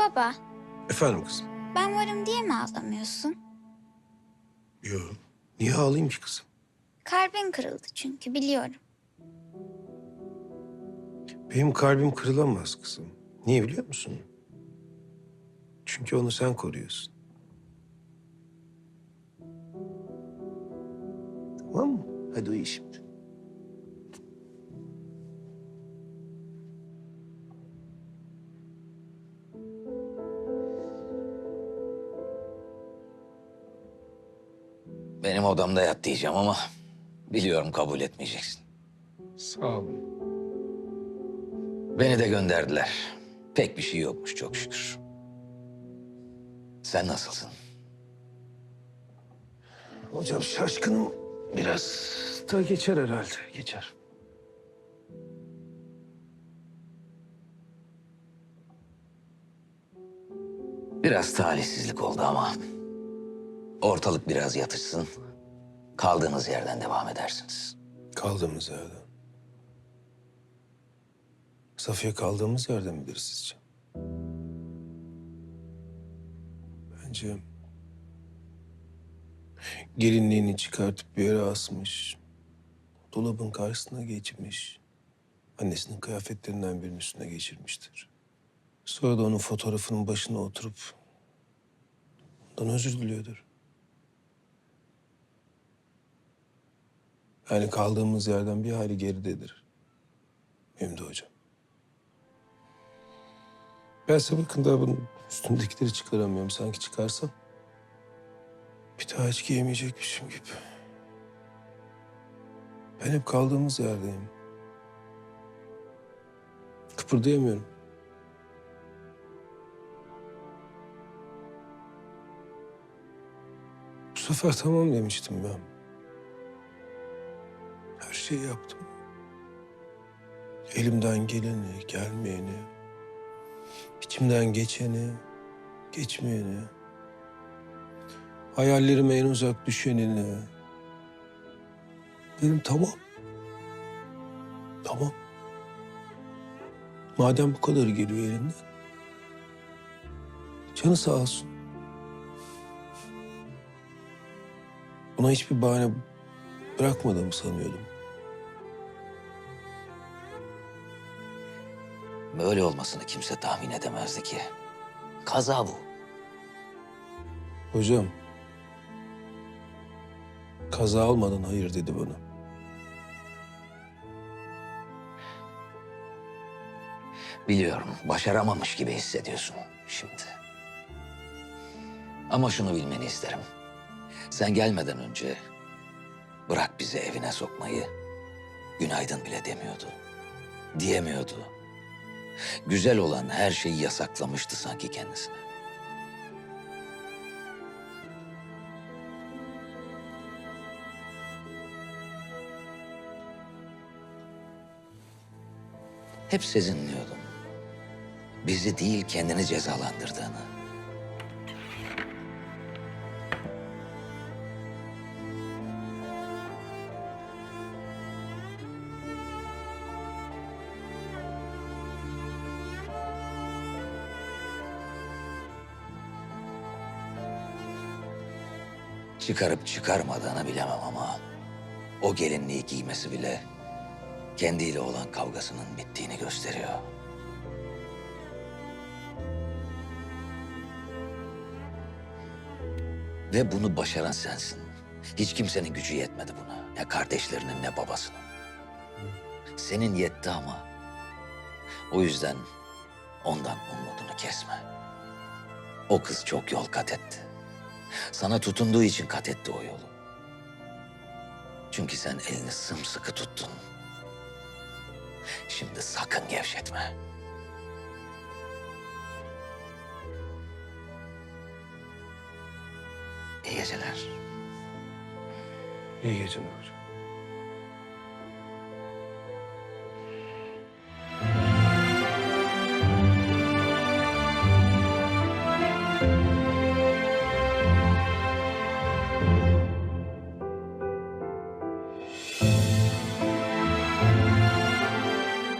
Baba, Efendim kızım? ben varım diye mi ağlamıyorsun? Yok. Niye ağlayayım ki kızım? Kalbin kırıldı çünkü biliyorum. Benim kalbim kırılamaz kızım. Niye biliyor musun? Çünkü onu sen koruyorsun. Tamam mı? Hadi uyu şimdi. Benim odamda yat diyeceğim ama biliyorum kabul etmeyeceksin. Sağ olun. Beni de gönderdiler. Pek bir şey yokmuş çok şükür. Sen nasılsın? Hocam şaşkınım. Biraz da geçer herhalde. Geçer. Biraz talihsizlik oldu ama ortalık biraz yatışsın. Kaldığınız yerden devam edersiniz. Kaldığımız yerden. Safiye kaldığımız yerden midir sizce? Bence gelinliğini çıkartıp bir yere asmış. Dolabın karşısına geçmiş. Annesinin kıyafetlerinden birinin üstüne geçirmiştir. Sonra da onun fotoğrafının başına oturup ondan özür diliyordur. Yani kaldığımız yerden bir hali geridedir. De hocam. Bense bakın daha bunun üstündekileri çıkaramıyorum. Sanki çıkarsam bir daha hiç giyemeyecekmişim gibi. Ben hep kaldığımız yerdeyim. Kıpırdayamıyorum. Bu sefer tamam demiştim ben. Şeyi yaptım. Elimden geleni, gelmeyeni, içimden geçeni, geçmeyeni, hayallerime en uzak düşenini. Dedim tamam. Tamam. Madem bu kadar geliyor elinden. Canı sağ olsun. Buna hiçbir bahane bırakmadığımı sanıyordum. Böyle olmasını kimse tahmin edemezdi ki. Kaza bu. Hocam. Kaza olmadan hayır dedi bana. Biliyorum başaramamış gibi hissediyorsun şimdi. Ama şunu bilmeni isterim. Sen gelmeden önce bırak bizi evine sokmayı günaydın bile demiyordu. Diyemiyordu. Güzel olan her şeyi yasaklamıştı sanki kendisine. Hep sezinliyordum. Bizi değil kendini cezalandırdığını. Çıkarıp çıkarmadığını bilemem ama o gelinliği giymesi bile kendiyle olan kavgasının bittiğini gösteriyor. Ve bunu başaran sensin. Hiç kimsenin gücü yetmedi buna. Ne kardeşlerinin ne babasının. Senin yetti ama. O yüzden ondan umudunu kesme. O kız çok yol kat etti. Sana tutunduğu için kat etti o yolu. Çünkü sen elini sımsıkı tuttun. Şimdi sakın gevşetme. İyi geceler. İyi geceler.